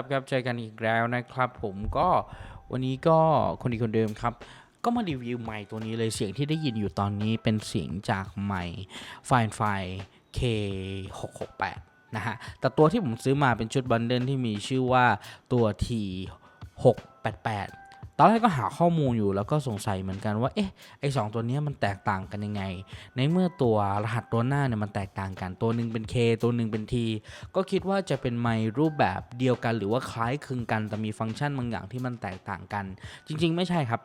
ครับครับเจอกันอีกแล้วนะครับผมก็วันนี้ก็คนดีคนเดิมครับ ก็มารีวิวไมค์ตัวนี้เลยเสียงที่ได้ยินอยู่ตอนนี้เป็นเสียงจากไมค์ไฟน์ไฟ K668 นะฮะแต่ตัวที่ผมซื้อมาเป็นชุดบันเดิลที่มีชื่อว่าตัว T688 ตอนแรกก็หาข้อมูลอยู่แล้วก็สงสัยเหมือนกันว่าเอ๊ะไอสองตัวนี้มันแตกต่างกันยังไง ในเมื่อตัวรหัสตัวหน้าเนี่ยมันแตกต่างกันตัวหนึ่งเป็น K ตัวหนึ่งเป็น T ก็คิดว่าจะเป็นไมรูปแบบเดียวกัน หรือว่าคล้ายคลึงกันแต่มีฟังก์ชันบางอย่างที่มันแตกต่างกัน จริง ๆ ไม่ใช่ครับ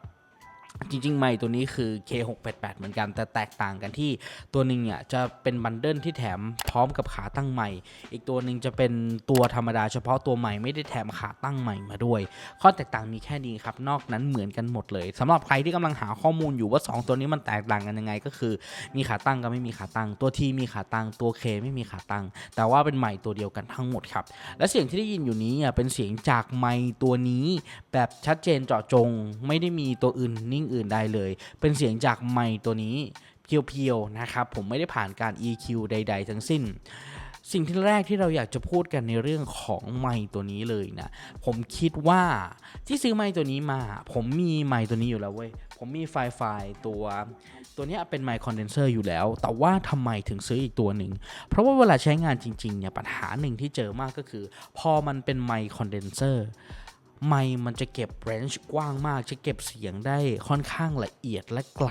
จริงๆไมค์ตัวนี้คือ K688 เหมือนกัน แต่แตกต่างกันที่ตัวหนึ่งเนี่ยจะเป็นบันเดิลที่แถมพร้อมกับขาตั้งใหม่ อีกตัวหนึ่งจะเป็นตัวธรรมดาเฉพาะตัวใหม่ไม่ได้แถมขาตั้งใหม่มาด้วย ข้อแตกต่างมีแค่นี้ครับ นอกนั้นเหมือนกันหมดเลยสำหรับใครที่กำลังหาข้อมูลอยู่ว่า 2 ตัวนี้มันแตกต่างกันยังไงก็คือ มีขาตั้งกับไม่มีขาตั้ง ตัว T มีขาตั้งตัว K ไม่มีขาตั้ง แต่ว่าเป็นไมค์ตัวเดียวกันทั้งหมดครับและเสียงที่ได้ยินอยู่นี้เป็นเสียงจากไมค์ตัวนี้ แบบชัดเจนเจาะจง ไม่ได้มีตัวอื่นนิ่งอื่นใดเลย เป็นเสียงจากไมค์ตัวนี้เพียวๆนะครับ ผมไม่ได้ผ่านการ EQ ใด ๆ ทั้งสิ้น สิ่งที่แรกที่เราอยากจะพูดกันในเรื่องของไมค์ตัวนี้เลยนะ ผมคิดว่าที่ซื้อไมค์ตัวนี้มา ผมมีไมค์ตัวนี้อยู่แล้วเว้ย ผมมีไฟล์ไฟล์ตัวตัวนี้เป็นไมค์คอนเดนเซอร์อยู่แล้ว แต่ว่าทำไมถึงซื้ออีกตัวหนึ่ง เพราะว่าเวลาใช้งานจริงๆเนี่ยปัญหาหนึ่งที่เจอมากก็คือ พอมันเป็นไมค์คอนเดนเซอร์ ไมมันจะเก็บเรนจ์กว้างมาก จะเก็บเสียงได้ค่อนข้างละเอียดและไกล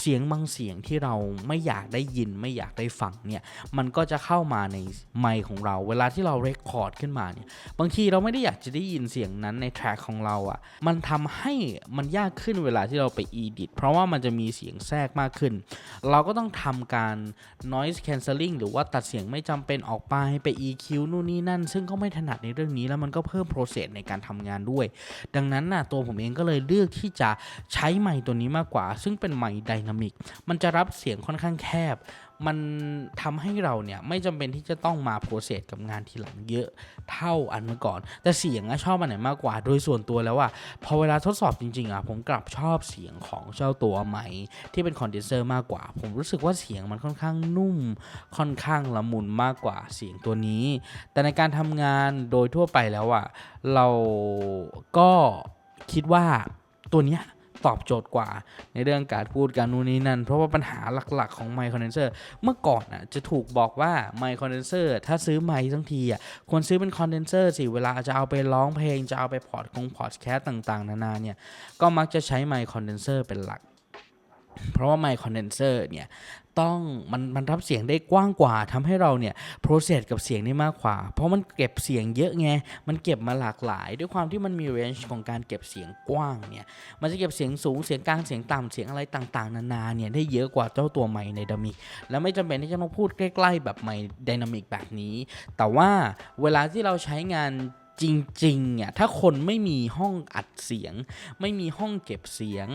เสียงบางเสียงที่เราไม่อยากได้ยินไม่อยากได้ฟังเนี่ย มันก็จะเข้ามาในไม์ของเรา เวลาที่เราเรคคอร์ดขึ้นมาเนี่ย บางทีเราไม่ได้อยากจะได้ยินเสียงนั้นในแทร็กของเราอะ่ะ มันทำให้มันยากขึ้นเวลาที่เราไป edit เพราะว่ามันจะมีเสียงแทรกมากขึ้น เราก็ต้องทำการ noise cancelling หรือว่าตัดเสียงไม่จำเป็นออกไปไป EQ นู่นนี่นั่น ซึ่งก็ไม่ถนัดในเรื่องนี้แล้วมันก็เพิ่ม process ในการทำงานด้วย ดังนั้นน่ะตัวผมเองก็เลยเลือกที่จะใช้ไมค์ตัวนี้มากกว่า ซึ่งเป็นไมค์ไดนามิกมันจะรับเสียงค่อนข้างแคบ มันทำให้เราเนี่ยไม่จำเป็นที่จะต้องมาโปรเซสกับงานทีหลังเยอะเท่าอันเมื่อก่อน แต่เสียงอะชอบอันไหนมากกว่าโดยส่วนตัวแล้วอะพอเวลาทดสอบจริงๆอะผมกลับชอบเสียงของเจ้าตัวไมค์ที่เป็นคอนเดนเซอร์มากกว่า ผมรู้สึกว่าเสียงมันค่อนข้างนุ่ม ค่อนข้างละมุนมากกว่าเสียงตัวนี้ แต่ในการทำงานโดยทั่วไปแล้วอะเราก็คิดว่าตัวเนี้ย ตอบโจทย์กว่า ในเรื่องการพูดการนู่นนี่นั่น เพราะว่าปัญหาหลักๆของไมค์คอนเดนเซอร์เมื่อก่อนอะจะถูกบอกว่าไมค์คอนเดนเซอร์ถ้าซื้อไมค์ทั้งทีอะควรซื้อเป็นคอนเดนเซอร์สิเวลาจะเอาไปร้องเพลงจะเอาไปพอร์ตคงพอร์ตแคสต์ต่างๆ นานาเนี่ยก็มักจะใช้ไมค์คอนเดนเซอร์เป็นหลัก เพราะว่าไมค์คอนเดนเซอร์เนี่ย ต้องมันมันรับเสียงได้กว้างกว่าทำให้เราเนี่ยโปรเซสกับเสียงได้มากกว่า เพราะมันเก็บเสียงเยอะไงมันเก็บมาหลากหลาย ด้วยความที่มันมีเรนจ์ของการเก็บเสียงกว้างเนี่ยมันจะเก็บเสียงสูงเสียงกลางเสียงต่ำเสียงอะไรต่างๆ นานาเนี่ยได้เยอะกว่าเจ้าตัวไมค์ไดนามิกแล้วไม่จำเป็นที่จะต้องพูดใกล้ ๆ แบบไมค์ไดนามิกแบบนี้ แต่ว่าเวลาที่เราใช้งานจริงๆเ่ยถ้าคนไม่มีห้องอัดเสียง ไม่มีห้องเก็บเสียง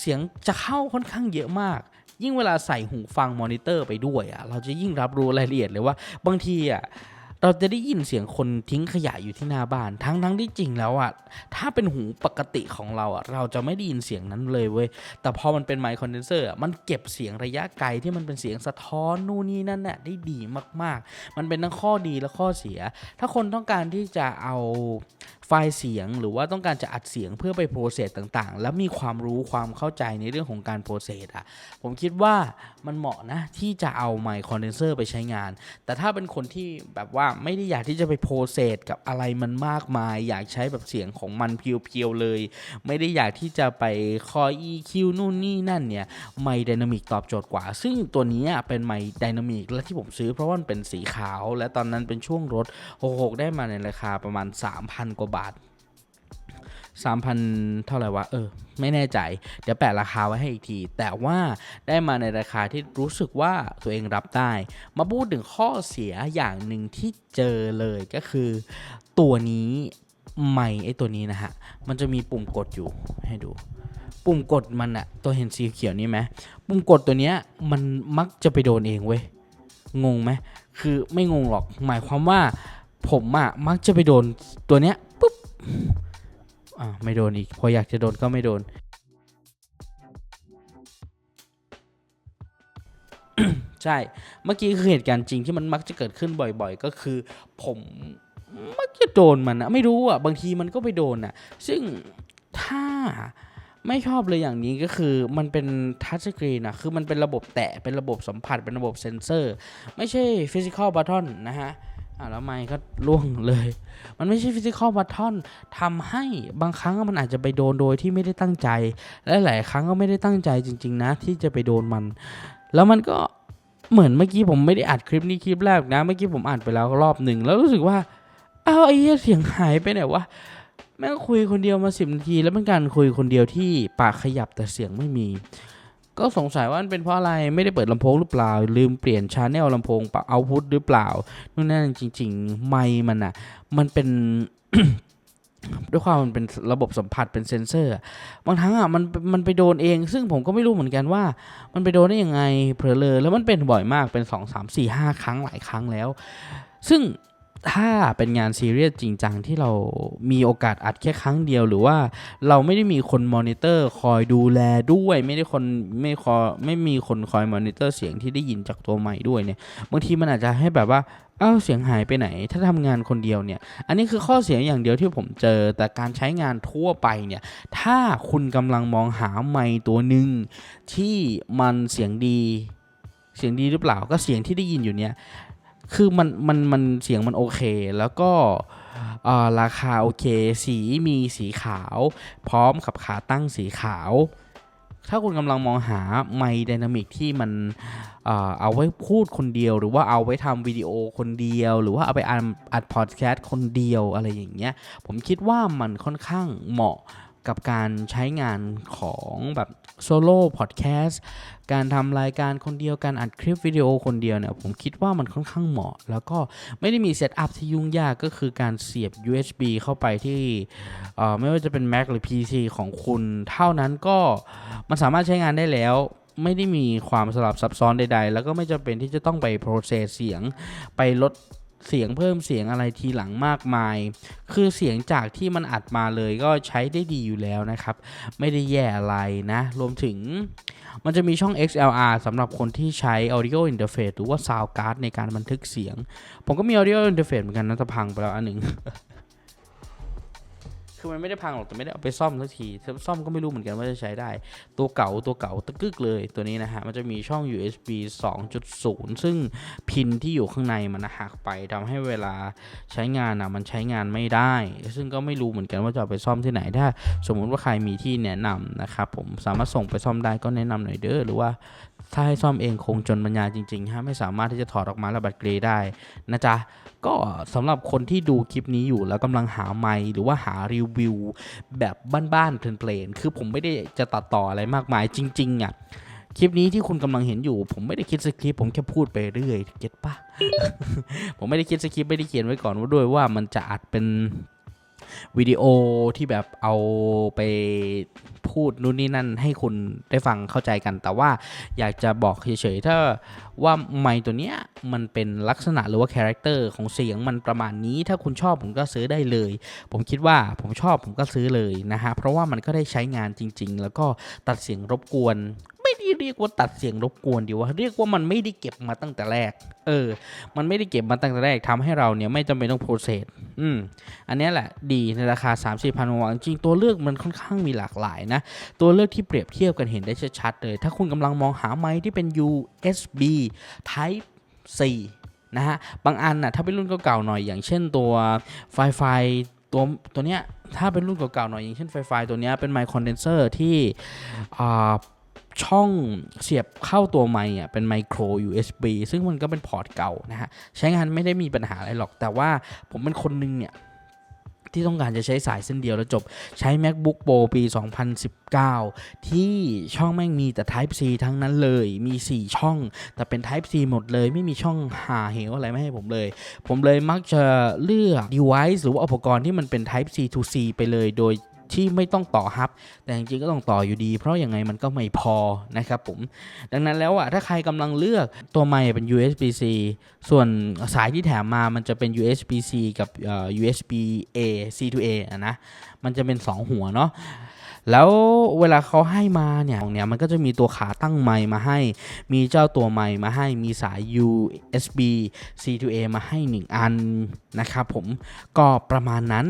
เสียงจะเข้าค่อนข้างเยอะมาก ยิ่งเวลาใส่หูฟังมอนิเตอร์ไปด้วยอะเราจะยิ่งรับรู้รายละเอียดเลยว่า บางทีอะเราจะได้ยินเสียงคนทิ้งขยะอยู่ที่หน้าบ้าน ทั้งทั้งที่จริงแล้วอะถ้าเป็นหูปกติของเราอะเราจะไม่ได้ยินเสียงนั้นเลยเว้ยแต่พอมันเป็นไมค์คอนเดนเซอร์อะมันเก็บเสียงระยะไกลที่มันเป็นเสียงสะท้อนนู่นนี่นั่นน่ะได้ดีมากๆ มันเป็นทั้งข้อดีและข้อเสีย ถ้าคนต้องการที่จะเอา ฟล์เสียงหรือว่าต้องการจะอัดเสียงเพื่อไปโปรเซสต่างๆ แล้วมีความรู้ความเข้าใจในเรื่องของการโปรเซสอะผมคิดว่ามันเหมาะนะที่จะเอาไมค์คอนเดนเซอร์ไปใช้งาน แต่ถ้าเป็นคนที่แบบว่าไม่ได้อยากที่จะไปโปรเซสกับอะไรมันมากมาย อยากใช้แบบเสียงของมันเพียวๆเลย ไม่ได้อยากที่จะไปคอย EQ นู่นนี่นั่นเนี่ยไมค์ไดนามิกตอบโจทย์กว่า ซึ่งตัวนี้เป็นไมค์ไดนามิกและที่ผมซื้อเพราะว่ามันเป็นสีขาว และตอนนั้นเป็นช่วงรถ66ได้มาในราคาประมาณ 3,000 กว่าบาท3,000 เท่าไหร่วะ เออ ไม่แน่ใจ เดี๋ยวแปะราคาไว้ให้อีกที แต่ว่าได้มาในราคาที่รู้สึกว่าตัวเองรับได้ มาพูดถึงข้อเสียอย่างหนึ่งที่เจอเลยก็คือ ตัวนี้ไม่ไอตัวนี้นะฮะ มันจะมีปุ่มกดอยู่ให้ดูปุ่มกดมันอะตัวเห็นสีเขียวนี่ไหมปุ่มกดตัวเนี้ยมันมักจะไปโดนเองเว้ยงงไหมคือไม่งงหรอกหมายความว่าผมอะมักจะไปโดนตัวเนี้ย อ่าไม่โดนอีก พออยากจะโดนก็ไม่โดน ใช่ เมื่อกี้คือเหตุการณ์จริงที่มันมักจะเกิดขึ้นบ่อยๆ ก็คือ ผมมักจะโดนมันนะไม่รู้อะ บางทีมันก็ไปโดนอะ ซึ่งถ้าไม่ชอบเลยอย่างนี้ก็คือมันเป็นทัชสกรีนอะคือมันเป็นระบบแตะ เป็นระบบสัมผัส เป็นระบบเซนเซอร์ ไม่ใช่ฟิสิกอลบัตทอนนะฮะ อ่าแล้วไม่ก็ล่วงเลย มันไม่ใช่ฟิสิกอลบัตทอนทำให้บางครั้งมันอาจจะไปโดนโดยที่ไม่ได้ตั้งใจ และหลายครั้งก็ไม่ได้ตั้งใจจริง ๆ นะ ที่จะไปโดนมัน แล้วมันก็เหมือนเมื่อกี้ผมไม่ได้อัดคลิปนี้คลิปแรกนะ เมื่อกี้ผมอัดไปแล้วรอบหนึ่งแล้วรู้สึกว่าอ้าวไอ้เหี้ยเสียงหายไปไหนวะแม่งคุยคนเดียวมาสิบนาที แล้วเป็นการคุยคนเดียวที่ปากขยับแต่เสียงไม่มี ก็สงสัยว่ามันเป็นเพราะอะไรไม่ได้เปิดลำโพงหรือเปล่า ลืมเปลี่ยนชาแนลลำโพงปะเอาพุทหรือเปล่านู่นนั่นจริง ๆ ไม่มันอะ มันเป็นด้วยความมันเป็นระบบสัมผัสเป็นเซนเซอร์ บางครั้งอะมันมันไปโดนเอง ซึ่งผมก็ไม่รู้เหมือนกันว่า มันไปโดนได้ยังไงเผลอเลยแล้วมันเป็นบ่อยมากเป็นสองสามสี่ห้าครั้งหลายครั้งแล้ว ซึ่ง ถ้าเป็นงานซีเรียสจริงจังที่เรามีโอกาสอัดแค่ครั้งเดียวหรือว่าเราไม่ได้มีคนมอนิเตอร์คอยดูแลด้วย ไม่ได้คนไม่คอยไม่มีคนคอยมอนิเตอร์เสียงที่ได้ยินจากตัวใหม่ด้วยเนี่ยบางทีมันอาจจะให้แบบว่าเอ้าเสียงหายไปไหน ถ้าทำงานคนเดียวเนี่ย อันนี้คือข้อเสียอย่างเดียวที่ผมเจอ แต่การใช้งานทั่วไปเนี่ย ถ้าคุณกำลังมองหาไมค์ตัวหนึ่งที่มันเสียงดี เสียงดีหรือเปล่าก็เสียงที่ได้ยินอยู่เนี่ย คือมันมันมันเสียงมันโอเค แล้วก็ราคาโอเค สีมีสีขาว พร้อมกับขาตั้งสีขาว ถ้าคุณกำลังมองหาไมค์ไดนามิกที่มันเอ่อเอาไว้พูดคนเดียว หรือว่าเอาไว้ทำวิดีโอคนเดียว หรือว่าเอาไปอัดอัดพอดแคสต์คนเดียวอะไรอย่างเงี้ย ผมคิดว่ามันค่อนข้างเหมาะ กับการใช้งานของแบบโซโล่พอดแคสต์การทำรายการคนเดียวการอัดคลิปวิดีโอคนเดียวเนี่ยผมคิดว่ามันค่อนข้างเหมาะ แล้วก็ไม่ได้มีเซตอัพที่ยุ่งยากก็คือการเสียบ USB เข้าไปที่ไม่ว่าจะเป็น Mac หรือ PC ของคุณเท่านั้นก็มันสามารถใช้งานได้แล้วไม่ได้มีความสลับซับซ้อนใด ๆ แล้วก็ไม่จำเป็นที่จะต้องไปโปรเซสเสียงไปลด เสียงเพิ่มเสียงอะไรทีหลังมากมาย คือเสียงจากที่มันอัดมาเลยก็ใช้ได้ดีอยู่แล้วนะครับ ไม่ได้แย่อะไรนะ รวมถึงมันจะมีช่อง XLR สำหรับคนที่ใช้ Audio Interface หรือว่า Sound Card ในการบันทึกเสียง ผมก็มี Audio Interface เหมือนกันนะแต่พังไปแล้วอันหนึ่ง คือมันไม่ได้พังหรอกแต่ไม่ได้เอาไปซ่อมสักทีซ่อมก็ไม่รู้เหมือนกันว่าจะใช้ได้ ตัวเก่าตัวเก่าตะกึกเลยตัวนี้นะฮะมันจะมีช่อง USB 2.0 ซึ่งพินที่อยู่ข้างในมันหักไปทำให้เวลาใช้งานอะมันใช้งานไม่ได้ ซึ่งก็ไม่รู้เหมือนกันว่าจะไปซ่อมที่ไหนถ้า สมมุติว่าใครมีที่แนะนำนะครับผมสามารถส่งไปซ่อมได้ก็แนะนำหน่อยเด้อหรือว่า ถ้าให้ซ่อมเองคงจนปัญญาจริงๆฮะไม่สามารถที่จะถอดออกมาแล้วบัดเกรได้นะจ๊ะก็สำหรับคนที่ดูคลิปนี้อยู่แล้วกำลังหาไมค์หรือว่าหารีวิวแบบบ้านๆเพลนๆคือผมไม่ได้จะตัดต่ออะไรมากมายจริงๆอะคลิปนี้ที่คุณกำลังเห็นอยู่ ผมไม่ได้คิดสคริปต์ผมแค่พูดไปเรื่อยเก็ตปะผมไม่ได้คิดสคริปต์ไม่ได้เขียนไว้ก่อนว่าด้วยว่ามันจะอัดเป็น วิดีโอที่แบบเอาไปพูดนู่นนี่นั่นให้คุณได้ฟังเข้าใจกัน แต่ว่าอยากจะบอกเฉยๆถ้าว่าไม์ตัวเนี้ยมันเป็นลักษณะหรือว่าคาแรคเตอร์ของเสียงมันประมาณนี้ ถ้าคุณชอบผมก็ซื้อได้เลย ผมคิดว่าผมชอบผมก็ซื้อเลยนะฮะเพราะว่ามันก็ได้ใช้งานจริง ๆ แล้วก็ตัดเสียงรบกวน ไม่ได้เรียกว่าตัดเสียงรบกวนดีว่าเรียกว่ามันไม่ได้เก็บมาตั้งแต่แรก เออ มันไม่ได้เก็บมาตั้งแต่แรกทำให้เราเนี่ยไม่จำเป็นต้องโปรเซสอืมอันนี้แหละดีในราคา 3 4พันวอนจริงตัวเลือกมันค่อนข้างมีหลากหลายนะ ตัวเลือกที่เปรียบเทียบกันเห็นได้ชัดๆเลย ถ้าคุณกำลังมองหาไมค์ที่เป็น USB Type C นะฮะบางอันน่ะถ้าเป็นรุ่นเก่าๆหน่อยอย่างเช่นตัวไฟไฟตัวตัวเนี้ยถ้าเป็นรุ่นเก่าๆหน่อยอย่างเช่นไฟไฟตัวเนี้ยเป็นไมค์คอนเดนเซอร์ที่อ่า ช่องเสียบเข้าตัวไมค์อะเป็นไมโคร USB ซึ่งมันก็เป็นพอร์ตเก่านะฮะใช้งานไม่ได้มีปัญหาอะไรหรอก แต่ว่าผมเป็นคนนึงเนี่ยที่ต้องการจะใช้สายเส้นเดียวแล้วจบใช้ MacBook Pro ปี 2019 ที่ช่องแม่งมีแต่ Type C ทั้งนั้นเลย มี 4 ช่อง แต่เป็น Type C หมดเลย ไม่มีช่องหาเหวอะไรไม่ให้ผมเลย ผมเลยมักจะเลือก device หรือว่าอุปกรณ์ที่มันเป็น Type C to C ไปเลย โดย ที่ไม่ต้องต่อฮับ แต่จริงๆก็ต้องต่ออยู่ดี เพราะยังไงมันก็ไม่พอนะครับผม ดังนั้นแล้วอะถ้าใครกำลังเลือกตัวไมค์เป็น USB-C ส่วนสายที่แถมมามันจะเป็น USB-C กับ USB-A C to A อะนะ มันจะเป็น 2 หัวเนาะแล้วเวลาเขาให้มาเนี่ยเนี่ยมันก็จะมีตัวขาตั้งไมค์มาให้ มีเจ้าตัวไมค์มาให้ มีสาย USB C to A มาให้ 1 อันนะครับผม ก็ประมาณนั้น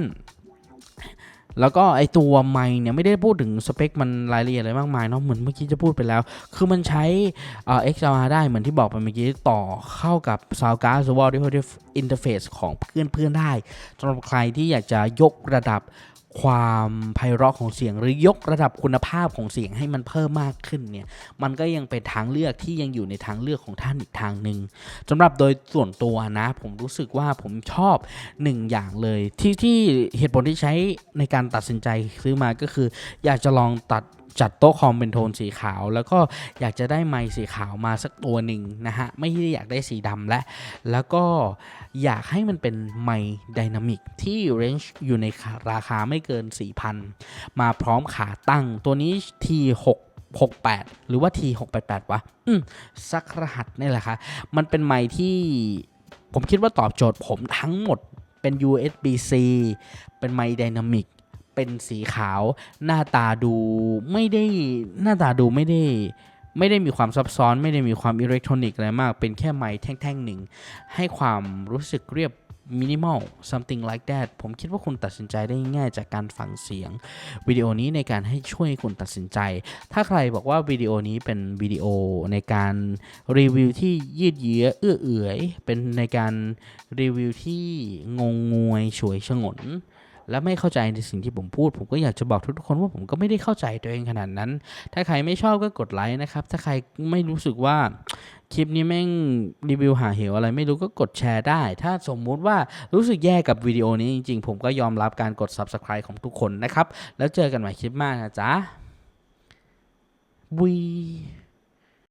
แล้วก็ไอตัวไมค์เนี่ยไม่ได้พูดถึงสเปคมันรายละเอียดอะไรมากมายเนาะเหมือนเมื่อกี้จะพูดไปแล้ว คือมันใช้เอ่อ XLR ได้เหมือนที่บอกไปเมื่อกี้ต่อเข้ากับ Sound Card หรือว่า Audio Interface ของเพื่อนๆได้สำหรับใครที่อยากจะยกระดับ ความไพเราะของเสียงหรือยกระดับคุณภาพของเสียงให้มันเพิ่มมากขึ้นเนี่ยมันก็ยังเป็นทางเลือกที่ยังอยู่ในทางเลือกของท่านอีกทางหนึ่งสำหรับโดยส่วนตัวนะ ผมรู้สึกว่าผมชอบหนึ่งอย่างเลยที่ที่เหตุผลที่ใช้ในการตัดสินใจซื้อมาก็คือ อยากจะลองตัด จัดโต๊ะคอมเป็นโทนสีขาว แล้วก็อยากจะได้ไมค์สีขาวมาสักตัวหนึ่งนะฮะ ไม่ได้อยากได้สีดำและ แล้วก็อยากให้มันเป็นไมค์ไดนามิกที่เรนจ์อยู่ในราคาไม่เกิน 4,000 มาพร้อมขาตั้งตัวนี้ T6 68 หรือว่า T688 วะ อืมสักรหัสนี่แหละค่ะ มันเป็นไมค์ที่ผมคิดว่าตอบโจทย์ผมทั้งหมดเป็น USB-C เป็นไมค์ไดนามิก เป็นสีขาว หน้าตาดูไม่ได้หน้าตาดูไม่ได้ ไม่ได้มีความซับซ้อนไม่ได้มีความอิเล็กทรอนิกส์อะไรมาก เป็นแค่ไมค์แท่งๆหนึ่ง ให้ความรู้สึกเรียบมินิมอล something like that ผมคิดว่าคุณตัดสินใจได้ง่ายจากการฟังเสียง วิดีโอนี้ในการให้ช่วยคุณตัดสินใจ ถ้าใครบอกว่าวิดีโอนี้เป็นวิดีโอในการรีวิวที่ยืดเยื้อเอื้อเอื่อย เป็นในการรีวิวที่งงงวย ฉวยฉงน และไม่เข้าใจในสิ่งที่ผมพูด ผมก็อยากจะบอกทุกๆคนว่าผมก็ไม่ได้เข้าใจตัวเองขนาดนั้น ถ้าใครไม่ชอบก็กดไลค์นะครับ ถ้าใครไม่รู้สึกว่าคลิปนี้แม่งรีวิวหาเหวอะไรไม่รู้ก็กดแชร์ได้ ถ้าสมมุติว่ารู้สึกแย่กับวิดีโอนี้จริงๆ ผมก็ยอมรับการกด Subscribe ของทุกคนนะครับ แล้วเจอกันใหม่คลิปหน้านะจ๊ะบุย